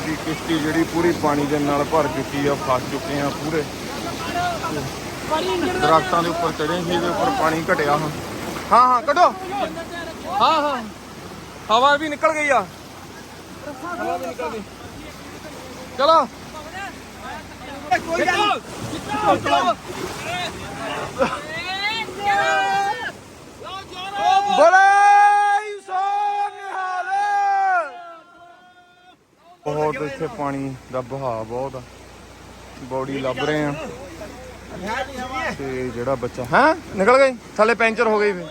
ਸਾਡੀ ਕਿਸ਼ਤੀ ਜਿਹੜੀ ਪੂਰੀ ਪਾਣੀ ਦੇ ਨਾਲ ਭਰ ਚੁੱਕੀ ਆ ਫਸ ਚੁੱਕੇ ਆ ਪੂਰੇ। ਦਰਖਤਾਂ ਦੇ ਉੱਪਰ ਚੜੇ ਸੀ ਇਹਦੇ ਉੱਪਰ ਪਾਣੀ ਘਟਿਆ ਹਾਂ ਹਾਂ ਹਾਂ ਕੱਢੋ। ਹਾਂ ਹਾਂ। ਹਵਾ ਵੀ ਨਿਕਲ ਗਈ ਆ। ਹਵਾ ਵੀ ਨਿਕਲ ਗਈ। ਚਲੋ। ਬੋਲੇ। ਬਹੁਤ ਇੱਥੇ ਪਾਣੀ ਦਾ ਵਹਾਅ ਬਹੁਤ ਆ। ਬੋਡੀ ਲੱਭ ਰਹੇ ਆ। ਤੇ ਜਿਹੜਾ ਬੱਚਾ ਹੈ? ਨਿਕਲ ਗਈ? ਥੱਲੇ ਪੈਂਚਰ ਹੋ ਗਈ ਵੀ।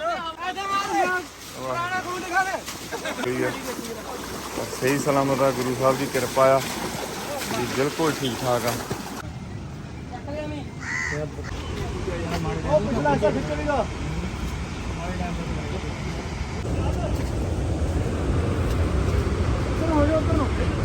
ਸਹੀ ਸਲਾਮਤ ਆ ਗੁਰੂ ਸਾਹਿਬ ਦੀ ਕਿਰਪਾ ਆ। ਜੀ ਬਿਲਕੁਲ ਠੀਕ ਠਾਕ ਆ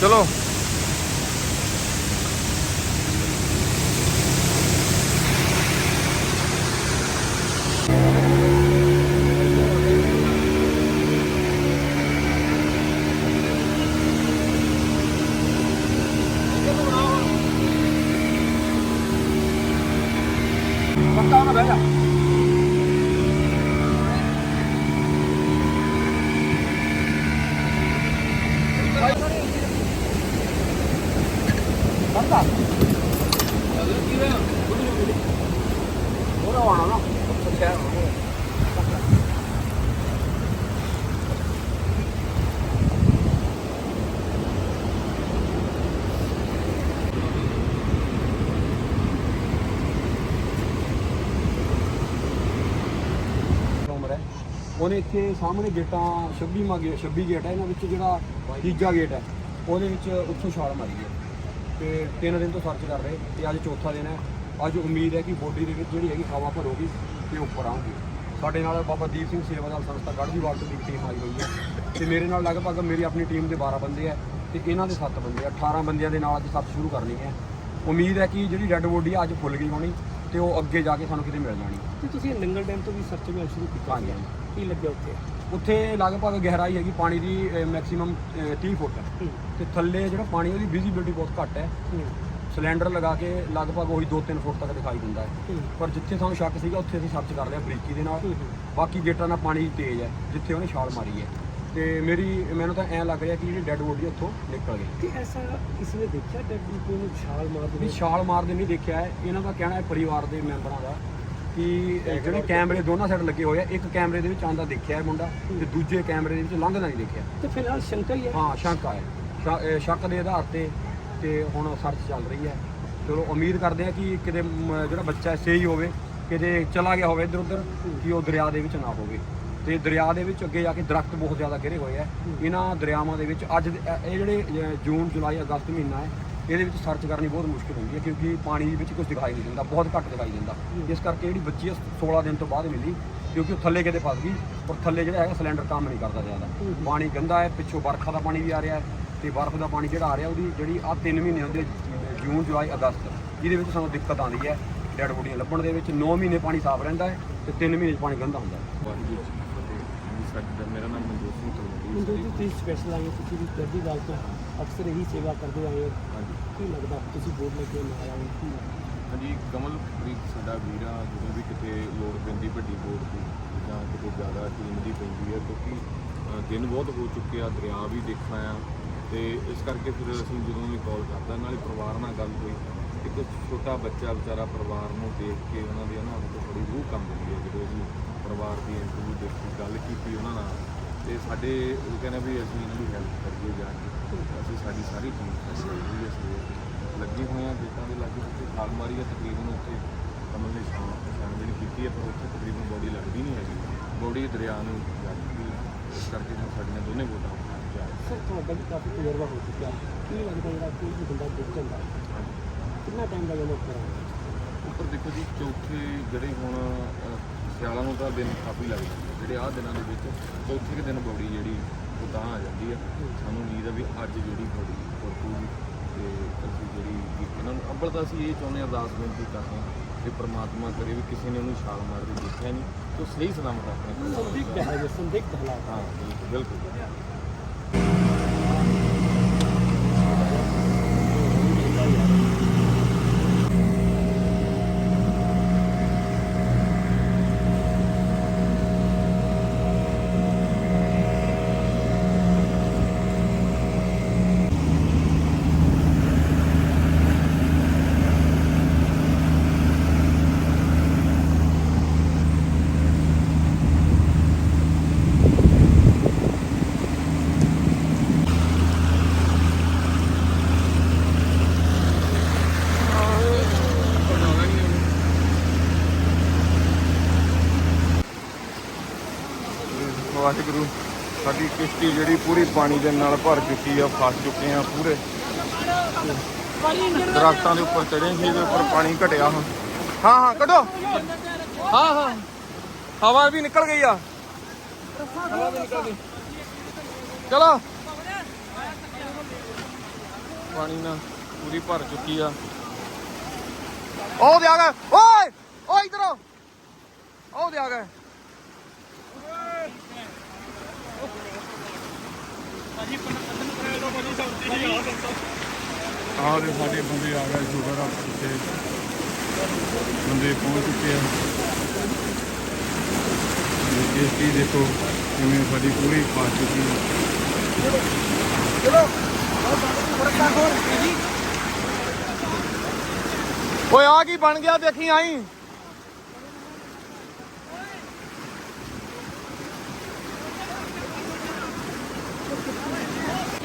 ਚਲੋ ਉਮਰ ਹੈ ਉਹਨੇ ਇੱਥੇ ਸਾਹਮਣੇ ਗੇਟਾਂ 26 ਮਾ ਗੇਟ 26 ਗੇਟ ਹੈ ਇਹਨਾਂ ਵਿੱਚ ਜਿਹੜਾ ਤੀਜਾ ਗੇਟ ਹੈ ਉਹਦੇ ਵਿੱਚ ਉੱਥੋਂ ਛਾਲ ਮਾਰੀ ਹੈ ਤੇ ਤਿੰਨ ਦਿਨ ਤੋਂ ਸਰਚ ਕਰ ਰਹੇ ਤੇ ਅੱਜ ਚੌਥਾ ਦਿਨ ਹੈ। ਅੱਜ ਉਮੀਦ ਹੈ ਕਿ ਬੋਡੀ ਦੇ ਵਿੱਚ ਜਿਹੜੀ ਹੈਗੀ ਹਵਾ ਭਰੋਗੀ ਤੇ ਉੱਪਰ ਆਉਂਗੀ ਸਾਡੇ ਨਾਲ ਬਾਬਾ ਦੀਪ ਸਿੰਘ ਸੇਵਾਦਾਰ ਸੰਸਥਾ ਗੜ੍ਹਦੀ ਵਾਰ ਤੋਂ ਦੀ ਟੀਮ ਆਈ ਹੋਈ ਹੈ। ਤੇ ਮੇਰੇ ਨਾਲ ਲਗਭਗ ਮੇਰੀ ਆਪਣੀ ਟੀਮ ਦੇ 12 ਬੰਦੇ ਹੈ ਤੇ ਇਹਨਾਂ ਦੇ 7 ਬੰਦੇ ਆ। 18 ਬੰਦਿਆਂ ਦੇ ਨਾਲ ਅੱਜ ਸੱਤ ਸ਼ੁਰੂ ਕਰਨੀ ਹੈ। ਉਮੀਦ ਹੈ ਕਿ ਜਿਹੜੀ ਡੈੱਡ ਬੋਡੀ ਆ ਅੱਜ ਫੁੱਲ ਗਈ ਹੋਣੀ ਤੇ ਉਹ ਅੱਗੇ ਜਾ ਕੇ ਸਾਨੂੰ ਕਿਤੇ ਮਿਲ ਜਾਣੀ। ਤੇ ਤੁਸੀਂ ਨੰਗਲ ਡੈਮ ਤੋਂ ਵੀ ਸਰਚ ਅਭਿਆਨ ਸ਼ੁਰੂ ਕੀਤਾ ਹਾਂਜੀ ਕੀ ਲੱਗਿਆ ਉੱਥੇ? ਉੱਥੇ ਲਗਭਗ ਗਹਿਰਾਈ ਹੈਗੀ ਪਾਣੀ ਦੀ ਮੈਕਸਿਮਮ 30 ਫੁੱਟ ਹੈ। ਤੇ ਥੱਲੇ ਜਿਹੜਾ ਪਾਣੀ ਉਹਦੀ ਵਿਜ਼ਿਬਿਲਟੀ ਬਹੁਤ ਘੱਟ ਹੈ। ਸਿਲੰਡਰ ਲਗਾ ਕੇ ਲਗਭਗ ਉਹੀ 2-3 ਫੁੱਟ ਤੱਕ ਦਿਖਾਈ ਦਿੰਦਾ ਹੈ। ਪਰ ਜਿੱਥੇ ਸਾਨੂੰ ਸ਼ੱਕ ਸੀਗਾ ਉੱਥੇ ਅਸੀਂ ਸਰਚ ਕਰ ਲਿਆ ਬਰੀਕੀ ਦੇ ਨਾਲ। ਬਾਕੀ ਗੇਟਾਂ ਨਾਲ ਪਾਣੀ ਤੇਜ਼ ਹੈ ਜਿੱਥੇ ਉਹਨੇ ਛਾਲ ਮਾਰੀ ਹੈ। ਤੇ ਮੇਰੀ ਮੈਨੂੰ ਤਾਂ ਐਂ ਲੱਗ ਰਿਹਾ ਕਿ ਜਿਹੜੀ ਡੈੱਡ ਬੋਡੀ ਉੱਥੋਂ ਨਿਕਲ ਗਈ। ਤੇ ਐਸਾ ਕਿਸੇ ਨੇ ਦੇਖਿਆ ਡੈਡ ਬੋਡੀ ਨੂੰ ਛਾਲ ਮਾਰ ਵੀ ਛਾਲ ਮਾਰਦੇ ਨਹੀਂ ਦੇਖਿਆ ਹੈ। ਇਹਨਾਂ ਦਾ ਕਹਿਣਾ ਹੈ ਪਰਿਵਾਰ ਦੇ ਮੈਂਬਰਾਂ ਦਾ ਕਿ ਜਿਹੜੇ ਕੈਮਰੇ ਦੋਨਾਂ ਸਾਈਡ ਲੱਗੇ ਹੋਏ ਆ ਇੱਕ ਕੈਮਰੇ ਦੇ ਵਿੱਚ ਆਂਦਾ ਦੇਖਿਆ ਹੈ ਮੁੰਡਾ ਤੇ ਦੂਜੇ ਕੈਮਰੇ ਦੇ ਵਿੱਚ ਲੰਘਦਾ ਨਹੀਂ ਦੇਖਿਆ। ਤੇ ਫਿਲਹਾਲ ਸ਼ੰਕਾ ਹੀ ਹੈ। ਹਾਂ ਸ਼ੱਕ ਆਇਆ ਸ਼ੱਕ- ਦੇ ਆਧਾਰ ਤੇ ਤੇ ਹੁਣ ਸਰਚ ਚੱਲ ਰਹੀ ਹੈ। ਚਲੋ ਉਮੀਦ ਕਰਦੇ ਆ ਕਿ ਕਿਤੇ ਜਿਹੜਾ ਬੱਚਾ ਸਹੀ ਹੋਵੇ ਕਿਤੇ ਚਲਾ ਗਿਆ ਹੋਵੇ ਇੱਧਰ ਉੱਧਰ ਕਿ ਉਹ ਦਰਿਆ ਦੇ ਵਿੱਚ ਨਾ ਹੋਵੇ। ਤੇ ਦਰਿਆ ਦੇ ਵਿੱਚ ਅੱਗੇ ਜਾ ਕੇ ਦਰਖਤ ਬਹੁਤ ਜ਼ਿਆਦਾ ਘਿਰੇ ਹੋਏ ਆ। ਇਹਨਾਂ ਦਰਿਆਵਾਂ ਦੇ ਵਿੱਚ ਅੱਜ ਦੇ- ਇਹ ਜਿਹੜੇ ਅ, ਜੂਨ ਜੁਲਾਈ ਅਗਸਤ ਮਹੀਨਾ ਹੈ ਇਹਦੇ ਵਿੱਚ ਸਰਚ ਕਰਨੀ ਬਹੁਤ ਮੁਸ਼ਕਿਲ ਹੁੰਦੀ ਹੈ ਕਿਉਂਕਿ ਪਾਣੀ ਵਿੱਚ ਕੁਝ ਦਿਖਾਈ ਨਹੀਂ ਦਿੰਦਾ ਬਹੁਤ ਘੱਟ ਦਿਖਾਈ ਦਿੰਦਾ। ਇਸ ਕਰਕੇ ਜਿਹੜੀ ਬੱਚੀ ਹੈ 16 ਦਿਨ ਤੋਂ ਬਾਅਦ ਮਿਲੀ ਕਿਉਂਕਿ ਉਹ ਥੱਲੇ ਕਿਤੇ ਫਸ ਗਈ ਔਰ ਥੱਲੇ ਜਿਹੜਾ ਹੈਗਾ ਸਿਲੰਡਰ ਕੰਮ ਨਹੀਂ ਕਰਦਾ ਜ਼ਿਆਦਾ। ਪਾਣੀ ਗੰਦਾ ਹੈ ਪਿੱਛੋਂ ਵਰਖਾ ਦਾ ਪਾਣੀ ਵੀ ਆ ਰਿਹਾ ਹੈ ਤੇ ਬਰਫ਼ ਦਾ ਪਾਣੀ ਜਿਹੜਾ ਆ ਰਿਹਾ ਉਹਦੀ ਜਿਹੜੀ ਆ 3 ਮਹੀਨੇ ਹੁੰਦੇ ਜੂਨ ਜੁਲਾਈ ਅਗਸਤ ਜਿਹਦੇ ਵਿੱਚ ਸਾਨੂੰ ਦਿੱਕਤ ਆਉਂਦੀ ਹੈ ਡੈਡ ਬੋਡੀਆਂ ਲੱਭਣ ਦੇ ਵਿੱਚ। 9 ਮਹੀਨੇ ਪਾਣੀ ਸਾਫ਼ ਰਹਿੰਦਾ ਹੈ ਤੇ 3 ਮਹੀਨੇ 'ਚ ਪਾਣੀ ਗੰਦਾ ਹੁੰਦਾ ਹੈ। ਸਾਡਾ ਮੇਰਾ ਨਾਮ ਮਨਜੋਤ ਸਿੰਘ ਤਲਵੰਡੀ ਮੁੰਡੇ ਜੀ ਤੁਸੀਂ ਸਪੈਸ਼ਲ ਆਏ ਹੋ, ਤੁਸੀਂ ਵੀ ਗੱਡੀ ਗੱਲ ਤੋਂ ਅਕਸਰ ਇਹੀ ਸੇਵਾ ਕਰਦੇ ਆਏ ਹੋ। ਹਾਂਜੀ। ਕੀ ਲੱਗਦਾ ਤੁਸੀਂ ਬੋਰਡ ਲੈ ਕੇ ਆਏ ਹੋ ਕੀ ਲੱਗਦਾ? ਹਾਂਜੀ ਕਮਲਪ੍ਰੀਤ ਸਾਡਾ ਵੀਰ ਆ ਜਦੋਂ ਵੀ ਕਿਤੇ ਲੋੜ ਪੈਂਦੀ ਵੱਡੀ ਬੋਰਡ ਦੀ ਜਾਂ ਕਿਤੇ ਜ਼ਿਆਦਾ ਟੀਮ ਦੀ ਪੈਂਦੀ ਹੈ ਕਿਉਂਕਿ ਅ, ਦਿਨ ਬਹੁਤ ਹੋ ਚੁੱਕੇ ਆ ਦਰਿਆ ਵੀ ਦੇਖਣਾ ਆ ਤੇ ਇਸ ਕਰਕੇ ਫਿਰ ਅਸੀਂ ਜਦੋਂ ਵੀ ਕਾਲ ਕਰਦਾ ਨਾਲੇ ਪਰਿਵਾਰ ਨਾਲ ਗੱਲ ਹੋਈ। ਇੱਕ ਛੋਟਾ ਬੱਚਾ ਵਿਚਾਰਾ ਪਰਿਵਾਰ ਨੂੰ ਦੇਖ ਕੇ ਉਹਨਾਂ ਦੀ ਉਹਨਾਂ ਤੋਂ ਬੜੀ ਰੂਹ ਕੰਬ ਹੁੰਦੀ ਹੈ ਜਦੋਂ ਅਸੀਂ ਪਰਿਵਾਰ ਦੀ ਇੰਟਰਵਿਊ ਦੇਖੀ ਗੱਲ ਕੀਤੀ ਉਹਨਾਂ ਨਾਲ ਤੇ ਸਾਡੇ ਉਹ ਕਹਿੰਦੇ ਵੀ ਅਸੀਂ ਇਹਨਾਂ ਦੀ ਹੈਲਪ ਕਰੀਏ ਜਾ ਕੇ। ਅਸੀਂ ਸਾਡੀ ਸਾਰੀ ਟੀਮ ਹੋਈ ਹੈ ਸਵੇਰ ਲੱਗੇ ਹੋਏ ਆ ਗੇਟਾਂ ਦੇ ਲਾਗੇ ਉੱਥੇ ਖਾਲ ਮਾਰੀ ਹੈ ਤਕਰੀਬਨ ਉੱਥੇ ਕਮਲ ਨੇ ਛਾਣਬੀਣ ਕੀਤੀ ਹੈ ਪਰ ਉੱਥੇ ਤਕਰੀਬਨ ਬੋਡੀ ਲੱਗਦੀ ਨਹੀਂ ਹੈਗੀ। ਬੋਡੀ ਦਰਿਆ ਨੂੰ ਜਾ ਚੁੱਕੀ ਹੈ ਇਸ ਕਰਕੇ ਹੁਣ ਸਾਡੀਆਂ ਦੋਨੇ ਬੋਟਾਂ ਜਾ ਸਰ ਤੁਹਾਡਾ ਵੀ ਕਾਫੀ ਤਜਰਬਾ ਹੋ ਚੁੱਕਿਆ। ਕੀ ਲੱਗਦਾ ਜਿਹੜਾ ਕੋਈ ਵੀ ਬੰਦਾ ਡੁੱਬ ਜਾਂਦਾ? ਕਿੰਨਾ ਟਾਈਮ ਲੱਗ ਜਾਂਦਾ ਉੱਪਰ? ਉੱਪਰ ਦੇਖੋ ਜੀ ਚੌਥੇ ਜਿਹੜੇ ਹੁਣ ਸਿਆਲਾਂ ਨੂੰ ਤਾਂ ਦਿਨ ਕਾਫੀ ਲੱਗ ਜਾਂਦੇ ਜਿਹੜੇ ਆਹ ਦਿਨਾਂ ਦੇ ਵਿੱਚ ਚੌਥੇ ਕੁ ਦਿਨ ਬੋਡੀ ਜਿਹੜੀ ਉਹ ਤਾਂ ਆ ਜਾਂਦੀ ਆ। ਸਾਨੂੰ ਉਮੀਦ ਆ ਵੀ ਅੱਜ ਜਿਹੜੀ ਬੋਡੀ ਤੁਰਪੂਗੀ ਤੇ ਅਸੀਂ ਜਿਹੜੀ ਵੀ ਇਹਨਾਂ ਨੂੰ ਅੱਬਲ ਤਾਂ ਅਸੀਂ ਇਹ ਚਾਹੁੰਦੇ ਹਾਂ ਅਰਦਾਸ ਬੇਨਤੀ ਕਰਦੇ ਹਾਂ ਕਿ ਪ੍ਰਮਾਤਮਾ ਕਰੇ ਵੀ ਕਿਸੇ ਨੇ ਉਹਨੂੰ ਛਾਲ ਮਾਰਦੇ ਦੇਖਿਆ ਨਹੀਂ। ਤੇ ਉਹ ਸਹੀ ਸਲਾਮਤ ਆਪਣੇ ਘਰ ਸੰਦਿਗਧ ਹੈ ਹਾਲਾਤ ਹਾਂ ਬਿਲਕੁਲ ਵਾਹਿਗੁਰੂ ਸਾਡੀ ਕਿਸ਼ਤੀ ਜਿਹੜੀ ਪੂਰੀ ਪਾਣੀ ਦੇ ਨਾਲ ਭਰ ਚੁੱਕੀ ਆ, ਫਸ ਚੁੱਕੇ ਆ ਪੂਰੇ। ਦਰਖਤਾਂ ਦੇ ਉੱਪਰ ਚੜੇ ਸੀ, ਇਹਦੇ ਉੱਪਰ ਪਾਣੀ ਘਟਿਆ ਹੁਣ। ਹਾਂ ਹਾਂ, ਕੱਢੋ। ਹਾਂ ਹਾਂ। ਹਵਾ ਵੀ ਨਿਕਲ ਗਈ ਆ। ਹਵਾ ਵੀ ਨਿਕਲ ਗਈ ਚਲੋ। ਪਾਣੀ ਨਾਲ ਪੂਰੀ ਭਰ ਚੁੱਕੀ ਆ। ਉਹ ਦੇ ਆ ਗਏ। ਓਏ ਓਏ ਇਧਰ ਆਓ ਉਹ ਦੇ ਆ ਗਏ। ਆਹ ਦੇ ਸਾਡੇ ਬੰਦੇ ਆ ਗਏ, ਸ਼ੁਕਰ ਆ ਤੇ ਬੰਦੇ ਪਹੁੰਚ ਚੁੱਕੇ ਆ। ਇਹ ਕਿਸ਼ਤੀ ਦੇਖੋ ਕਿਵੇਂ ਸਾਡੀ ਪੂਰੀ ਫਸ ਚੁੱਕੀ ਹੈ ਓਏ, ਆ ਕੀ ਬਣ ਗਿਆ ਦੇਖੀ ਆਈ।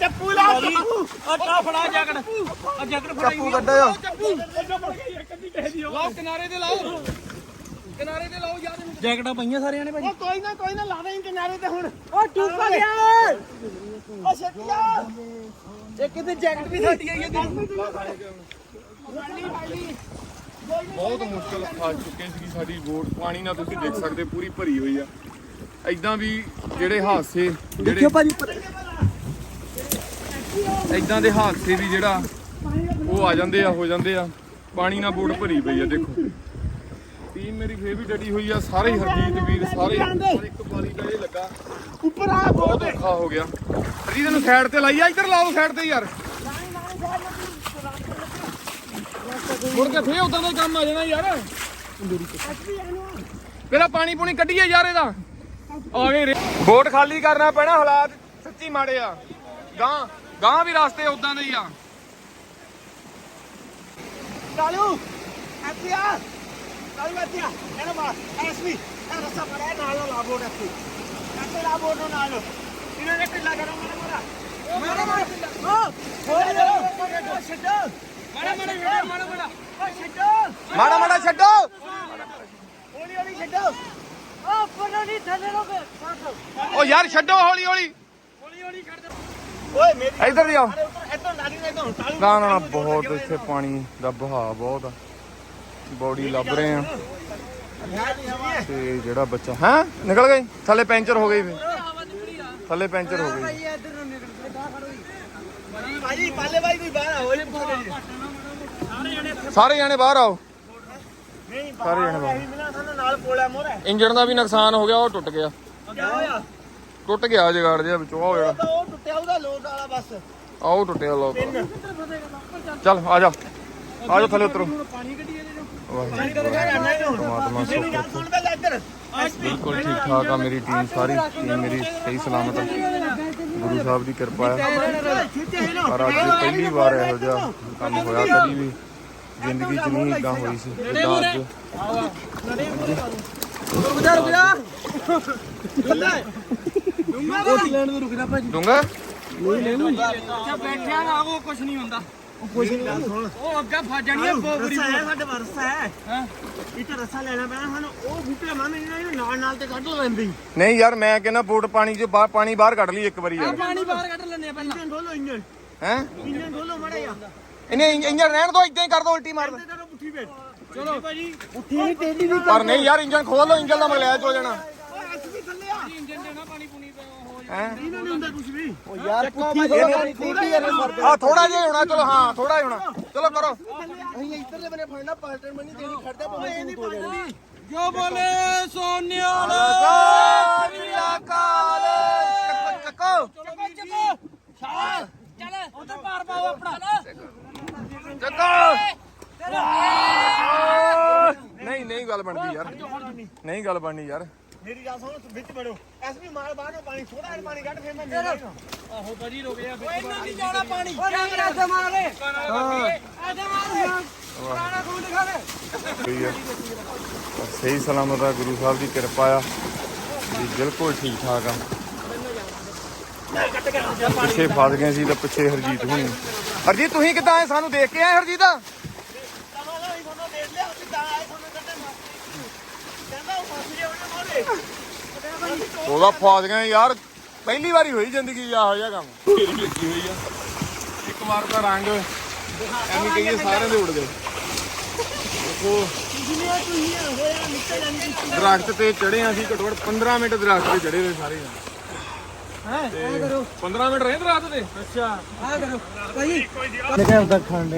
ਚੱਪੂ ਕੱਢਿਓ ਜੈਕਟਾਂ। ਪਈਆਂ ਸਾਰਿਆਂ ਨੇ ਭਾਜੀ ਕੋਈ ਨਾ ਕੋਈ ਨਾ ਲਾ ਦੇ ਕਿਨਾਰੇ ਤੇ ਹੁਣ। ਉਹ ਟੂਪਾ ਗਿਆ ਉਹ ਛੇਤੀਆ ਇਹ ਕਿਤੇ ਜੈਕਟ ਵੀ ਸਾਡੀ ਆਈ ਹੈ ਬਹੁਤ ਮੁਸ਼ਕਲ ਫਸ ਚੁੱਕੇ ਸੀ ਸਾਡੀ ਵੋਟ। ਪਾਣੀ ਨਾਲ ਤੁਸੀਂ ਦੇਖ ਸਕਦੇ ਪੂਰੀ ਭਰੀ ਹੋਈ ਆ। ਐਦਾਂ ਵੀ ਜਿਹੜੇ ਹਾਦਸੇ ਜਿਹੜੇ ਭਾਜੀ ਐਦਾਂ ਦੇ ਹਾਦਸੇ ਵੀ ਜਿਹੜਾ ਉਹ ਆ ਜਾਂਦੇ ਆ ਹੋ ਜਾਂਦੇ ਆ। ਪਾਣੀ ਨਾਲ ਬੋਟ ਭਰੀ ਪਈ ਆ ਦੇਖੋ। ਟੀਮ ਮੇਰੀ ਫੇਰ ਵੀ ਡਟੀ ਹੋਈ ਆ ਸਾਰੇ ਹਰਜੀਤ ਵੀਰ ਸਾਰੇ ਹਰ ਇੱਕ ਵਾਰੀ ਦਾ ਇਹ ਲੱਗਾ। ਉੱਪਰ ਆ ਬਹੁਤ ਔਖਾ ਹੋ ਗਿਆ। ਹਰਜੀਤ ਨੂੰ ਸਾਈਡ ਤੇ ਲਾਈ ਆ ਇੱਧਰ ਲਾਓ ਸਾਈਡ ਤੇ ਯਾਰ। ਮੁੜ ਕੇ ਫੇਰ ਉਦਾਂ ਦਾ ਕੰਮ ਆ ਜਾਣਾ ਯਾਰ। ਪਹਿਲਾਂ ਪਾਣੀ ਪੂਣੀ ਕੱਢੀਏ ਯਾਰ ਇਹਦਾ। ਆ ਗਏ ਬੋਟ ਖਾਲੀ ਕਰਨਾ ਪੈਣਾ ਹਾਲਾਤ ਸੱਚੀ ਮਾੜੇ ਆ। ਗਾਂ ਗਾਂ ਵੀ ਰਸਤੇ ਉਦਾਂ ਦੇ ਹੀ ਆ। ਕਾਲੂ ਇੱਥੇ ਆ ਕਾਲੂ ਇੱਥੇ ਆ ਇਹਨਾਂ ਮਾ ਐਸਪੀ ਇਹ ਰਸਾ ਪੜਾ ਨਾਲ ਲਾ ਇੱਥੇ। ਇੱਥੇ ਲਾ ਨੂੰ ਨਾਲ। ਇਹਨਾਂ ਨੇ ਢਿੱਲਾ ਕਰੋ ਮਾਰਾ ਮਾਰਾ ਮਾਰਾ ਮਾਰਾ ਛੱਡੋ ਮਾਰਾ ਮਾਰਾ ਮਾਰਾ ਮਾਰਾ ਮਾਰਾ ਓ ਛੱਡੋ। ਮਾੜਾ ਮਾੜਾ ਛੱਡੋ। ਹੌਲੀ ਹੌਲੀ ਛੱਡੋ। ਓ ਪਰੋ ਨਹੀਂ ਥੱਲੇ ਲੋਗੇ ਓ ਯਾਰ ਛੱਡੋ ਹੌਲੀ ਹੌਲੀ। ਓਏ ਮੇਰੀ ਇੱਧਰ ਦੀ ਆਓ ਇੱਧਰ ਲਾ ਦੀ ਨਹੀਂ ਨਾ ਨਾ ਨਾ ਬਹੁਤ ਇੱਥੇ ਪਾਣੀ ਦਾ ਵਹਾਅ ਬਹੁਤ ਆ। ਬੋਡੀ ਲੱਭ ਰਹੇ ਆ। ਤੇ ਜਿਹੜਾ ਬੱਚਾ ਹੈ? ਨਿਕਲ ਗਈ ਥੱਲੇ ਪੈਂਚਰ ਹੋ ਗਈ ਵੀ। ਥੱਲੇ ਪੈਂਚਰ ਹੋ ਗਈ ਸਾਰੇ ਜਾਣੇ ਬਾਹਰ ਆਓ। ਨਹੀਂ ਸਾਰੇ ਜਣੇ ਬਾਹਰ। ਅਸੀਂ ਮਿਲਾਂ ਸਾਨੂੰ ਨਾਲ ਪੋਲਿਆ ਮੋਰੇ ਇੰਜਣ ਦਾ ਵੀ ਨੁਕਸਾਨ ਹੋ ਗਿਆ ਉਹ ਟੁੱਟ ਗਿਆ ਹੋਇਆ ਟੁੱਟ ਗਿਆ ਜਗਾੜ ਜਿਹਾ ਵਿੱਚੋਂ ਆਹ ਜਿਹੜਾ ਉਹ ਟੁੱਟਿਆ ਉਹਦਾ ਲੋਡ ਵਾਲਾ ਬਸ ਆਹ ਟੁੱਟਿਆ ਲੋਕ ਚੱਲ ਆ ਜਾ ਆ ਜਾ ਥੱਲੇ ਉਤਰੋ ਪਾਣੀ ਪਰਮਾਤਮਾ ਬਿਲਕੁਲ ਠੀਕ ਠਾਕ ਆ ਮੇਰੀ ਟੀਮ ਸਾਰੀ ਟੀਮ ਮੇਰੀ ਸਹੀ ਸਲਾਮਤ ਆ ਗੁਰੂ ਸਾਹਿਬ ਦੀ ਕਿਰਪਾ ਹੈ ਪਰ ਅੱਜ ਪਹਿਲੀ ਵਾਰ ਇਹੋ ਜਿਹਾ ਕੰਮ ਹੋਇਆ ਕਦੀ ਵੀ ਜ਼ਿੰਦਗੀ 'ਚ ਨਹੀਂ ਇਦਾਂ ਹੋਈ ਸੀ। ਜਿੱਦਾਂ ਅੱਜ ਡੂੰਗਾ ਅੱਛਾ ਬੈਠਿਆ ਨਾ ਉਹ ਕੁਝ ਨਹੀਂ ਹੁੰਦਾ। ਕੁਛ ਨਹੀਂ ਗੱਲ ਸੁਣ ਉਹ ਅੱਗਾ ਫਸ ਜਾਣੀ ਹੈ ਬੋਬਰੀ ਹੈ ਸਾਡੇ ਕੋਲ ਰਸਾ ਹੈ। ਇੱਕ ਰਸਾ ਲੈਣਾ ਪੈਣਾ ਸਾਨੂੰ ਉਹ ਬੂਟੇ ਮੰਨ ਇਹਨਾਂ ਨੂੰ ਨਾਲ ਨਾਲ ਤੇ ਕੱਢ ਲੈਂਦੀ। ਨਹੀਂ ਯਾਰ ਮੈਂ ਕਹਿੰਦਾ ਬੋਟ ਪਾਣੀ 'ਚ ਬਾਹਰ ਪਾਣੀ ਬਾਹਰ ਕੱਢ ਲਈ ਇੱਕ ਵਾਰੀ ਯਾਰ। ਪਾਣੀ ਬਾਹਰ ਕੱਢ ਲੈਣੇ ਪਹਿਲਾਂ। ਇੰਜਨ ਖੋਲੋ ਇੰਜਨ ਹੈ? ਇੰਜਨ ਖੋਲੋ ਮੜਾ ਜਾ ਇਹਨੇ ਇੰਜਨ ਰਹਿਣ ਦੋ ਇਦਾਂ ਹੀ ਕਰ ਦੋ ਉਲਟੀ ਮਾਰ ਤੇ ਕਰੋ ਪੁੱਠੀ ਵੇਚ। ਚਲੋ। ਭਾਜੀ। ਪੁੱਠੀ ਨਹੀਂ ਟੇਢੀ ਵੀ ਪਰ ਨਹੀਂ ਯਾਰ ਇੰਜਨ ਖੋਲ ਲੋ ਇੰਜਨ ਦਾ ਮਗਲਿਆ ਹੋ ਜਾਣਾ। ਓਏ ਐਸ ਵੀ ਥੱਲੇ ਆ। ਇੰਜਨ ਦੇਣਾ ਪਾਣੀ ਪੂਣੀ ਹੋ ਹੈ? ਇਹਨਾਂ ਨਹੀਂ ਹੁੰਦਾ ਕੁਝ ਵੀ। ਯਾਰ ਪੁੱਠੀ ਥੋੜਾ ਜਿਹਾ ਆ ਥੋੜਾ ਜਿਹਾ ਹੀ ਹੋਣਾ ਚਲੋ ਹਾਂ ਥੋੜਾ ਹੀ ਹੋਣਾ। ਚਲੋ ਕਰੋ। ਅਸੀਂ ਇੱਧਰਲੇ ਬਨੇ ਫੜਨਾ ਪਾਲਟਰ ਮਨੀ ਦੇਣੀ ਖੜਦਾ ਭਾਵੇਂ ਤੂੰ ਹੋ ਜਾਣੀ ਜੋ ਬੋਲੇ ਸੋਨਿਆਲ ਚੱਕੋ ਚੱਕੋ। ਚੱਕੋ ਸ਼ਾਬਾਸ਼ ਚੱਲ ਉਧਰ ਪਾਰ ਪਾਓ ਆਪਣਾ ਚੱਕੋ ਨਹੀਂ ਨਹੀਂ ਗੱਲ ਬਣਦੀ ਯਾਰ ਨਹੀਂ ਗੱਲ ਬਣਨੀ ਯਾਰ। ਮੇਰੀ ਗੱਲ ਸੁਣ ਵਿੱਚ ਵੜੋ ਐਸ ਵੀ ਮਾਰ ਬਾਹਰ ਨੂੰ ਪਾਣੀ ਥੋੜਾ ਜਿਹਾ ਪਾਣੀ ਕੱਢ ਫੇਰ ਮੈਂ ਨਹੀਂ ਜਾਣਾ ਆਹੋ ਭਾਜੀ ਰੁਕ ਜਾ ਓਏ ਇਹਨਾਂ ਨਹੀਂ ਜਾਣਾ ਪਾਣੀ। ਕੈਮਰਾ ਤੇ ਮਾਰ ਲੈ ਐਦੇ ਮਾਰ ਪੁਰਾਣਾ ਖੂਨ ਦਿਖਾ ਦੇ। ਸਹੀ ਹੈ ਸਹੀ ਸਲਾਮਤ ਆ ਗੁਰੂ ਸਾਹਿਬ ਦੀ ਕਿਰਪਾ ਆ। ਜੀ ਬਿਲਕੁਲ ਠੀਕ ਠਾਕ ਆ। ਪਿੱਛੇ ਫਸ ਗਏ ਸੀ ਤਾਂ ਪਿੱਛੇ ਹਰਜੀਤ ਹੁਣੀ। ਹਰਜੀਤ ਤੁਸੀਂ ਕਿੱਦਾਂ ਆਏ? ਸਾਨੂੰ ਦੇਖ ਕੇ ਆਏ ਹਰਜੀਤ ਤਵਾ ਲਓ ਇਹ ਫੋਟੋ ਦੇਖ ਲਿਆ ਅਸੀਂ ਤਾਂ ਆਏ ਤੁਹਾਨੂੰ ਕੱਢਣ ਕਹਿੰਦਾ ਉਹ ਫਸ ਗਿਆ ਉਹਨੇ ਮੋਰੇ ਉਹਦਾ ਫਸ ਗਏ ਯਾਰ ਪਹਿਲੀ ਵਾਰੀ ਹੋਈ ਜ਼ਿੰਦਗੀ 'ਚ ਆਹੋ ਜਿਹਾ ਕੰਮ। ਫੇਰੀ ਲੱਗੀ ਹੋਈ ਆ ਇੱਕ ਵਾਰ ਤਾਂ ਰੰਗ ਐਵੇਂ ਕਹੀਏ ਸਾਰਿਆਂ ਦੇ ਉੱਡ ਗਏ ਦੇਖੋ ਜਿੰਨੇ ਤੁਸੀਂ ਹੋਇਆ ਨਿਕਲ ਜਾਂਦੀ ਦਰਖਤ ਤੇ ਚੜੇ ਆ ਸੀ ਘੱਟੋ ਘੱਟ 15 ਮਿੰਟ ਦਰਖਤ ਤੇ ਚੜੇ ਰਹੇ ਸਾਰੇ ਹੈ ਕਰੋ। 15 ਮਿੰਟ ਰਹੇ ਦਰਖਤ ਤੇ? ਅੱਛਾ ਆ ਕਰੋ। ਭਾਈ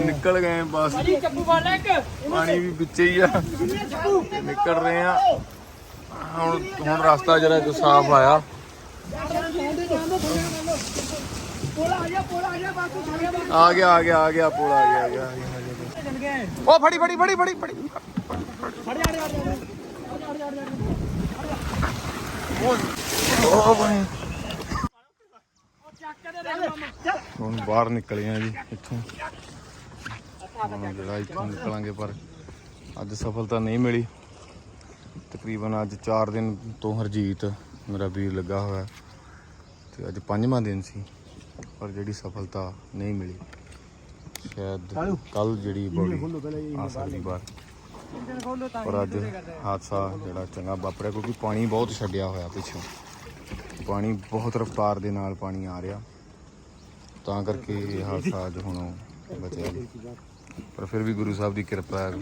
ਨਿਕਲ ਗਏ ਬਸ। ਭਾਜੀ ਚੱਪੂ ਵਾਲ ਇੱਕ। ਪਾਣੀ ਵੀ ਵਿੱਚੇ ਹੀ ਆ। ਨਿਕਲ ਰਹੇ ਆ ਹੁਣ ਹੁਣ ਰਸਤਾ ਜਿਹੜਾ ਜੋ ਸਾਫ਼ ਆਇਆ ਆ ਗਿਆ ਆ ਗਿਆ ਆ ਗਿਆ ਆ ਪੁਲ ਆ ਗਿਆ ਆ ਗਿਆ, ਉਹ ਫੜੀ ਫੜੀ ਫੜੀ ਫੜੀ ਫੜੀ। ਹੁਣ ਬਾਹਰ ਨਿਕਲੇ ਆ ਜੀ ਇੱਥੋਂ। ਜਿਹੜਾ ਇੱਥੋਂ ਨਿਕਲਾਂਗੇ ਪਰ ਅੱਜ ਸਫਲਤਾ ਨਹੀਂ ਮਿਲੀ। ਤਕਰੀਬਨ ਅੱਜ 4 ਦਿਨ ਤੋਂ ਹਰਜੀਤ ਮੇਰਾ ਵੀਰ ਲੱਗਾ ਹੋਇਆ ਤੇ ਅੱਜ ਪੰਜਵਾਂ ਦਿਨ ਸੀ ਪਰ ਜਿਹੜੀ ਸਫਲਤਾ ਨਹੀਂ ਮਿਲੀ। ਸ਼ਾਇਦ ਕੱਲ ਜਿਹੜੀ ਬੋਡੀ ਆ ਸਕਦੀ ਪਰ ਅੱਜ ਹਾਦਸਾ ਜਿਹੜਾ ਚੰਗਾ ਵਾਪਰਿਆ ਕਿਉਂਕਿ ਪਾਣੀ ਬਹੁਤ ਛੱਡਿਆ ਹੋਇਆ ਪਿੱਛੋਂ। ਪਾਣੀ ਬਹੁਤ ਰਫ਼ਤਾਰ ਦੇ ਨਾਲ ਪਾਣੀ ਆ ਰਿਹਾ। ਤਾਂ ਕਰਕੇ ਇਹ ਹਾਦਸਾ ਅੱਜ ਹੁਣ ਬਚਿਆ। ਪਰ ਫਿਰ ਵੀ ਗੁਰੂ ਸਾਹਿਬ ਦੀ ਕਿਰਪਾ ਹੈ।